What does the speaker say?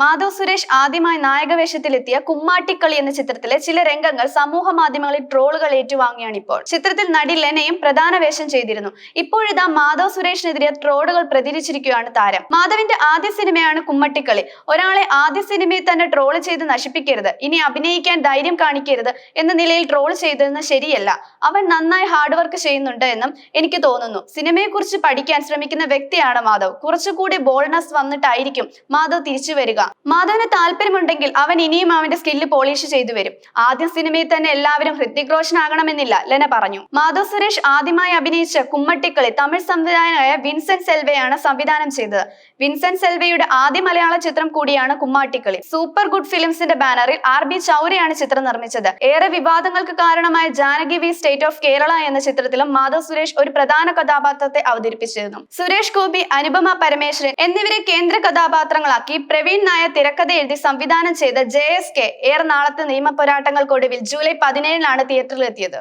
മാധവ് സുരേഷ് ആദ്യമായി നായകവേഷത്തിലെത്തിയ കുമ്മാട്ടിക്കളി എന്ന ചിത്രത്തിലെ ചില രംഗങ്ങൾ സമൂഹ മാധ്യമങ്ങളിൽ ട്രോളുകൾ ഏറ്റുവാങ്ങിയാണ് ഇപ്പോൾ. ചിത്രത്തിൽ നടി ലെനയും പ്രധാന വേഷം ചെയ്തിരുന്നു. ഇപ്പോഴിതാ മാധവ് സുരേഷിനെതിരെ ട്രോളുകൾ പ്രതികരിച്ചിരിക്കുകയാണ് താരം. മാധവിന്റെ ആദ്യ സിനിമയാണ് കുമ്മട്ടിക്കളി. ഒരാളെ ആദ്യ സിനിമയിൽ തന്നെ ട്രോൾ ചെയ്ത് നശിപ്പിക്കരുത്. ഇനി അഭിനയിക്കാൻ ധൈര്യം കാണിക്കരുത് എന്ന നിലയിൽ ട്രോൾ ചെയ്തതെന്ന് ശരിയല്ല. അവൻ നന്നായി ഹാർഡ് വർക്ക് ചെയ്യുന്നുണ്ട് എന്നും എനിക്ക് തോന്നുന്നു. സിനിമയെക്കുറിച്ച് പഠിക്കാൻ ശ്രമിക്കുന്ന വ്യക്തിയാണ് മാധവ്. കുറച്ചുകൂടി ബോൾനസ് വന്നിട്ടായിരിക്കും മാധവ് തിരിച്ചു വരിക. മാധവന് താല്പര്യമുണ്ടെങ്കിൽ അവൻ ഇനിയും അവന്റെ സ്കില്ല് പോളിഷ് ചെയ്തു വരും. ആദ്യ സിനിമയിൽ തന്നെ എല്ലാവരും ഹൃത്തിക് റോഷൻ ആകണമെന്നില്ല ലെന പറഞ്ഞു. മാധവ് സുരേഷ് ആദ്യമായി അഭിനയിച്ച കുമ്മട്ടിക്കളി തമിഴ് സംവിധായകനായ വിൻസെന്റ് സെൽവയാണ് സംവിധാനം ചെയ്തത്. വിൻസെന്റ് സെൽവയുടെ ആദ്യ മലയാള ചിത്രം കൂടിയാണ് കുമ്മാട്ടിക്കളി. സൂപ്പർ ഗുഡ് ഫിലിംസിന്റെ ബാനറിൽ ആർ ബി ചൗരയാണ് ചിത്രം നിർമ്മിച്ചത്. ഏറെ വിവാദങ്ങൾക്ക് കാരണമായ Janaki v state of Kerala എന്ന ചിത്രത്തിലും മാധവ് സുരേഷ് ഒരു പ്രധാന കഥാപാത്രത്തെ അവതരിപ്പിച്ചിരുന്നു. സുരേഷ് ഗോപി അനുപമ പരമേശ്വരൻ എന്നിവരെ കേന്ദ്ര കഥാപാത്രങ്ങളാക്കി പ്രവീൺ നായർ തിരക്കഥ എഴുതി സംവിധാനം ചെയ്ത ജെ എസ് കെ ഏറെ നാളത്തെ നിയമ പോരാട്ടങ്ങൾക്കൊടുവിൽ ജൂലൈ പതിനേഴിനാണ് തിയേറ്ററിലെത്തിയത്.